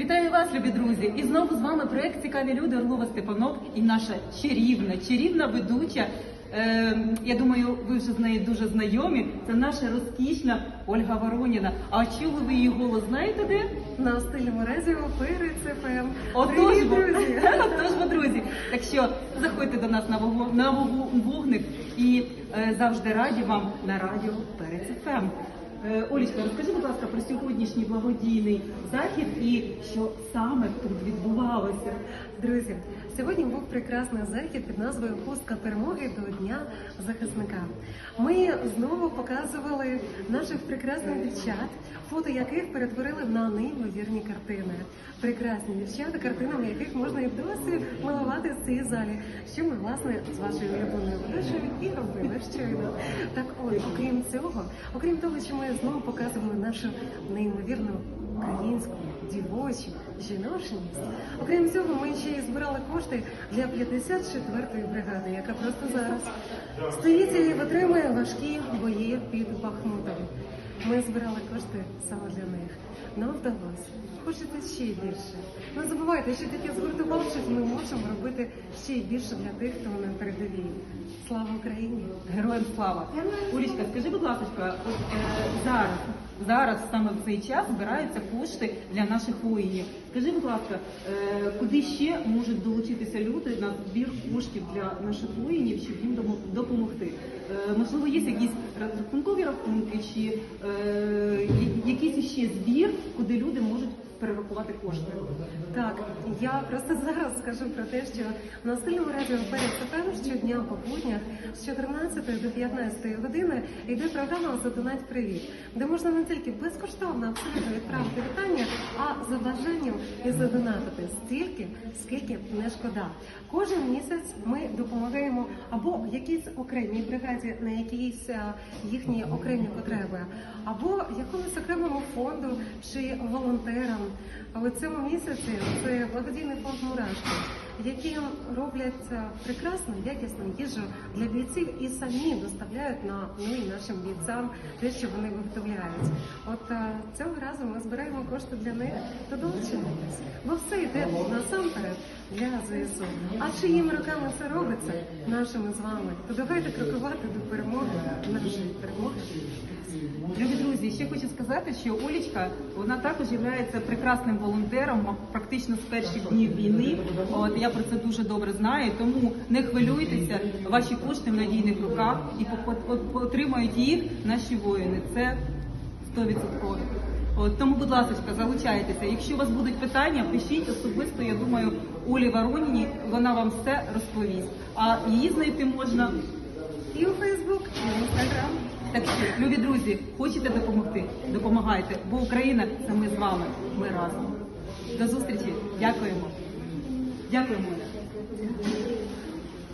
Вітаю вас, любі друзі! І знову з вами проект Цікаві люди Орлова Степанок і наша чарівна, чарівна ведуча. Е, я думаю, ви вже з нею дуже знайомі. Це наша розкішна Ольга Вороніна. А чули ви її голос? Знаєте де? На стильному радіо Перець ФМ. Отож, бо- друзі! Отож, бо, друзі. Так що заходьте до нас на вогу- на вогу- вогник і е, завжди раді вам на радіо Перець ФМ. Е, Олічка, розкажи, будь ласка, про сьогоднішній благодійний захід і що саме тут відбувалося. Друзі, сьогодні був прекрасний захід під назвою Хустка перемоги до Дня захисника. Ми знову показували наших прекрасних дівчат, фото яких перетворили на неймовірні картини. Прекрасні дівчата, картинами яких можна і досі малувати в цій залі. Що ми власне з вашою улюбленою ведучою і робили щойно. Так от, окрім цього, окрім того, що ми знову показували нашу неймовірну українську дівочу жіночність. Окрім цього, ми ще й збирали кошти для 54-ї бригади, яка просто зараз стоїть і витримує важкі бої під Бахмутом. Ми збирали кошти саме для них. Нам вдалося. Хочете ще більше. Не забувайте, що тільки згуртувавшись, ми можемо робити ще й більше для тих, хто на передовій. Слава Україні! Героям слава! Улічка, скажи, будь ласка, от е, зараз, зараз саме в цей час збираються кошти для наших воїнів. Скажи, будь ласка, е, куди ще можуть долучитися люди на збір коштів для наших воїнів, щоб їм допомогти? Е, можливо, є якісь рахункові рахунки чи якийсь ще збір, куди люди можуть перерахувати кошти? Так, я просто зараз скажу про те, що на стильному радіо перед ФМ щодня по буднях з 14 до 15 години йде програма «Задонать привіт, де можна не тільки безкоштовно абсолютно відправити вітання, а за бажанням і задонатити стільки, скільки не шкода. Кожен місяць ми допомагаємо або якійсь окремій бригаді на якісь їхні окремі потреби, або якомусь окремому фонду чи волонтерам. А у цьому місяці це благодійний фонд Мурашки, які роблять прекрасну, якісну їжу для бійців і самі доставляють на ну і нашим бійцям те, що вони виготовляють. От е, цього разу ми збираємо кошти для них та долучаємось. Бо все йде насамперед для ЗСУ. А чиїми руками це робиться нашими з вами? То давайте крокувати до перемоги, нашої перемоги. Любі друзі, ще хочу сказати, що Олічка вона також є прекрасним волонтером, практично з перших днів війни. От я про це дуже добре знаю. Тому не хвилюйтеся, ваші кошти в надійних руках і отримають їх наші воїни. Це 100%. От тому, будь ласка, залучайтеся. Якщо у вас будуть питання, пишіть особисто. Я думаю, Олі Вороніні вона вам все розповість. А її знайти можна І у Фейсбук, і в Інстаграм. так що, любі друзі, хочете допомогти? Допомагайте, бо Україна це ми з вами. Ми разом. До зустрічі. Дякуємо. Дякуємо.